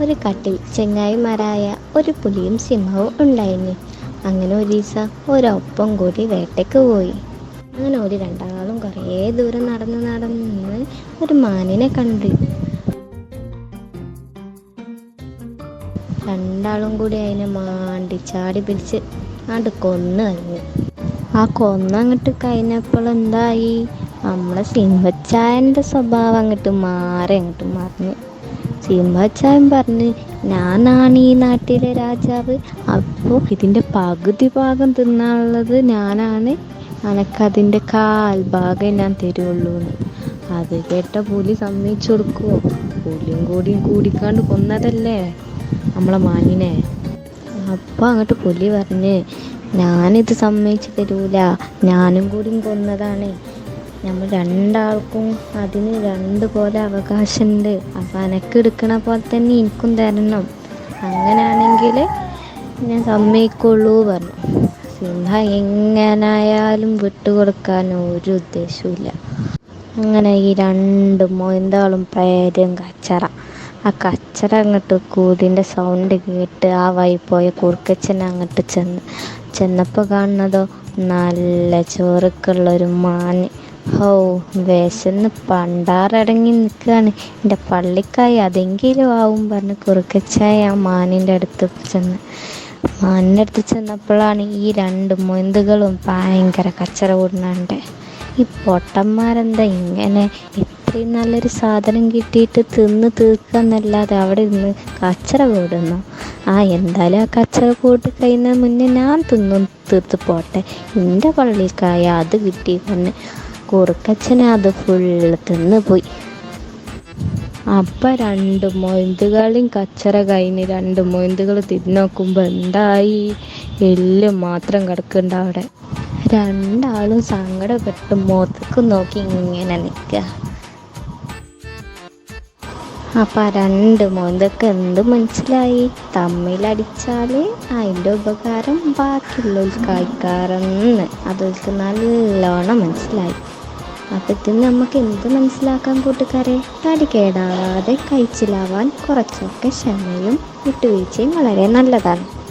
ഒരു കാട്ടിൽ ചെങ്ങായിമാരായ ഒരു പുലിയും സിംഹവും ഉണ്ടായിരുന്നു. അങ്ങനെ ഒരു ദിവസം ഒരൊപ്പം കൂടി വേട്ടയ്ക്ക് പോയി. അങ്ങനെ ഒരു രണ്ടാളും കുറേ ദൂരം നടന്ന് നടന്ന് ഒരു മാനിനെ കണ്ടു. രണ്ടാളും കൂടി അതിനെ മാണ്ടി ചാടി പിടിച്ച് ആണ്ട് കൊന്നു കഴിഞ്ഞു ആ കൊന്ന അങ്ങോട്ട് കഴിഞ്ഞപ്പോൾ എന്തായി? നമ്മളെ സിംഹച്ചായന്റെ സ്വഭാവം അങ്ങോട്ട് മാറി അങ്ങോട്ട് മറിഞ്ഞു. സിംഹച്ചായൻ പറഞ്ഞ് ഞാനാണ് ഈ നാട്ടിലെ രാജാവ്. അപ്പോൾ ഇതിന്റെ പകുതി ഭാഗം തിന്നാനുള്ളത് ഞാനാണ്. അനക്കതിന്റെ കാൽ ഭാഗം ഞാൻ തരുള്ളൂ എന്ന് അത് കേട്ട പുലി സമ്മതിച്ചു കൊടുക്കുമോ പുലിയും കൂടിയും കൂടിക്കാണ്ട് കൊന്നതല്ലേ? നമ്മളെ മാനിനെ. അപ്പോൾ അങ്ങോട്ട് പുലി പറഞ്ഞ് ഞാനിത് സമ്മതിച്ചു തരൂല. ഞാനും കൂടിയും കൊന്നതാണ്. നമ്മൾ രണ്ടാൾക്കും അതിന് രണ്ട് പോലെ അവകാശമുണ്ട്. അപ്പം അനക്ക് എടുക്കണ പോലെ തന്നെ എനിക്കും തരണം. അങ്ങനെയാണെങ്കിൽ ഞാൻ സമ്മതിക്കുള്ളൂ പറഞ്ഞു. സിംഹ എങ്ങനായാലും വിട്ടുകൊടുക്കാൻ ഒരു ഉദ്ദേശമില്ല അങ്ങനെ ഈ രണ്ട് മൊയന്താളും പേരും കച്ചറ. ആ കച്ചറ അങ്ങോട്ട് കൂടിന്റെ സൗണ്ട് കേട്ട് ആ വഴി പോയ കുറുക്കച്ചൻ അങ്ങോട്ട് ചെന്ന് ചെന്നപ്പോൾ കാണുന്നതോ നല്ല ചോറുക്കുള്ളൊരു മാന്. ഹോ വിശന്ന് പണ്ടാറടങ്ങി നിൽക്കുകയാണ്. എന്റെ പള്ളിക്കായി അതെങ്കിലും ആവും പറഞ്ഞ് കുറുക്കച്ചായ ആ മാനിന്റെ അടുത്ത് ചെന്ന്. മാനിന്റെ അടുത്ത് ചെന്നപ്പോഴാണ് ഈ രണ്ട് മൊന്തുകളും ഭയങ്കര കച്ചറ കൂടുന്നുണ്ട്. ഈ പൊട്ടന്മാരെന്താ ഇങ്ങനെ ഇത്രയും നല്ലൊരു സാധനം കിട്ടിയിട്ട് തിന്ന് തീർക്കുക എന്നല്ലാതെ അവിടെ ഇരുന്ന് കച്ചറ കൂടുന്നു? ആ എന്തായാലും ആ കച്ചറ കൂട്ട് കഴിയുന്നതിന് മുന്നേ ഞാൻ തിന്നും തീർത്ത് പോട്ടെ. എന്റെ പള്ളിക്കായ അത് കിട്ടി പറഞ്ഞ്. കുറുക്കച്ചനെ അത് ഫുള്ള് തിന്ന് പോയി അപ്പം രണ്ട് മൊയന്തുകളും കച്ചറ കഴിഞ്ഞ് രണ്ട് മൊയന്തുകൾ തിരിഞ്ഞോക്കുമ്പോൾ എന്തായി? എല്ല് മാത്രം കിടക്കുന്നുണ്ട് അവിടെ. രണ്ടാളും സങ്കടപ്പെട്ട് മുഖത്തേക്ക് നോക്കി ഇങ്ങനെ നിൽക്കുക. അപ്പം ആ രണ്ട് മൊയന്തൊക്കെ എന്ത് മനസ്സിലായി? തമ്മിലടിച്ചാൽ അതിന്റെ ഉപകാരം ബാക്കിയുള്ളവർക്ക് കഴിക്കാറെന്ന് അതൊക്കെ നല്ലോണം മനസ്സിലായി. അപ്പം ഇതിൽ നമുക്ക് എന്ത് മനസ്സിലാക്കാൻ കൂട്ടുകാരെ? തടി കേടാവാതെ കഴിച്ചിലാവാൻ കുറച്ചൊക്കെ ക്ഷമയും വിട്ടുവീഴ്ചയും വളരെ നല്ലതാണ്.